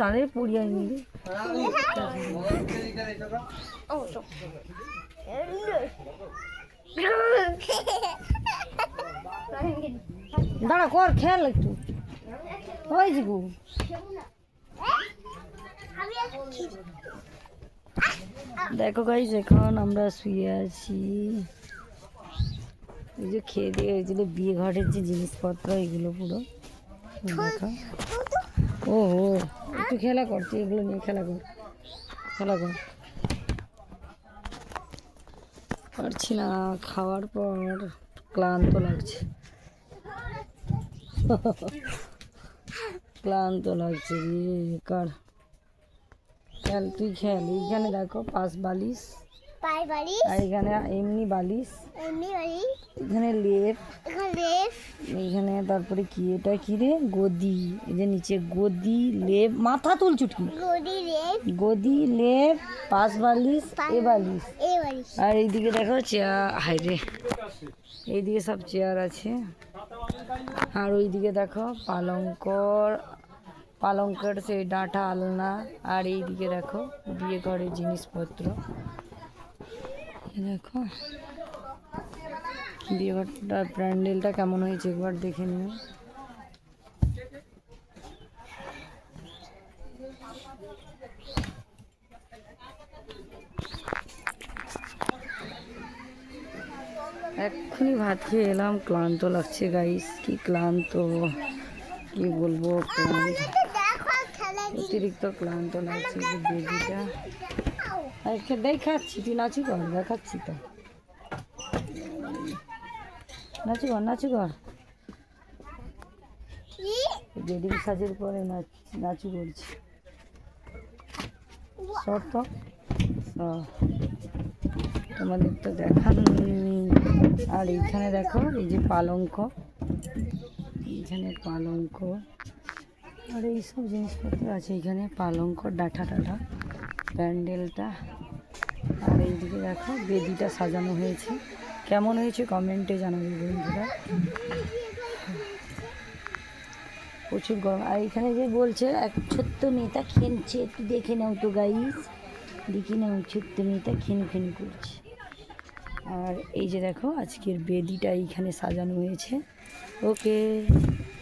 দাঁড়িয়ে পড়িয়ে নিবি দাঁড়া, কর, খেয়াল একটু। জিগু আমি দেখো গাইজ এখন আমরা শুয়ে আছি। এই যে খেয়ে দিয়ে ওই হয়েছিল বিয়ে ঘরের যে জিনিসপত্র, এগুলো পুরো। দেখো। ও একটু খেলা করছি এগুলো নিয়ে খেলা কর খেলা কর। পারছি না খাওয়ার পর ক্লান্ত লাগছে। ক্লান্ত লাগছে রে কার? খেল তুই খেল এইখানে দেখো পাঁচ বালিশ। আর এখানে এমনি বালিশ। এমনি বাড়ি এখানে লেপ। এখানে এইখানে তারপরে কি এটা কি রে? গদি। এই যে নিচে গদি লেপ মাথা তুল চুটকি। গদি লেপ। পাঁচ বালিশ এ বালিশ। আর এইদিকে দেখো চেয়ার হাই রে। এইদিকে সব চেয়ার আছে। আর ওইদিকে দেখো পালঙ্কর পালঙ্কের সেই ডাঁটা আলনা। আর এইদিকে দেখো বিয়ে ঘরের জিনিসপত্র। দেখো। বিয়ে ঘরটার প্যান্ডেলটা কেমন হয়েছে একবার দেখে নিও। এক্ষুনি ভাত খেয়ে এলাম, ক্লান্ত লাগছে গাইস কি ক্লান্ত, কি বলব, ক্লান্ত। অতিরিক্ত ক্লান্ত লাগছে বেবিটা। আচ্ছা দেখাচ্ছি, তুই নাচু কর, দেখাচ্ছি তো। নাচু কর নাচু কর বেডিং সাজের পরে নাচ নাচু করছি। তো? তোমাদের তো দেখান। আর এইখানে দেখো এই যে পালঙ্ক। এইখানে পালঙ্ক। আর এইসব জিনিসপত্র আছে এইখানে পালঙ্ক ডাঁটা টাটা প্যান্ডেলটা। আর এইদিকে দেখো বেদিটা সাজানো হয়েছে। কেমন হয়েছে কমেন্টে জানাবে বন্ধুরা। প্রচুর গরম। আর এখানে যে বলছে, এক ছোট্ট মেয়েটা খেনছে। একটু দেখে নাও তো গাইস দেখে নাও, ছোট্ট মেয়েটা খেন খেন করছে। আর এই যে দেখো, আজকের বেদিটা এইখানে সাজানো হয়েছে। ওকে